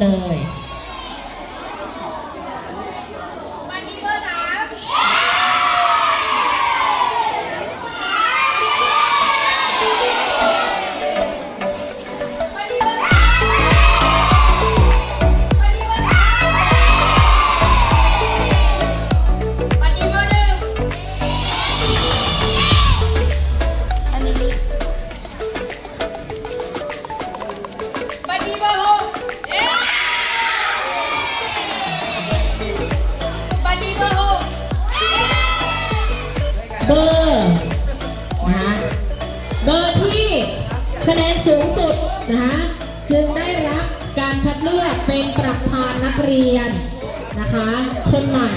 เลย เบอร์นะคะเบอร์ที่คะแนนสูงสุดนะคะจึงได้รับการคัดเลือกเป็นประธานนักเรียนนะคะคนใหม่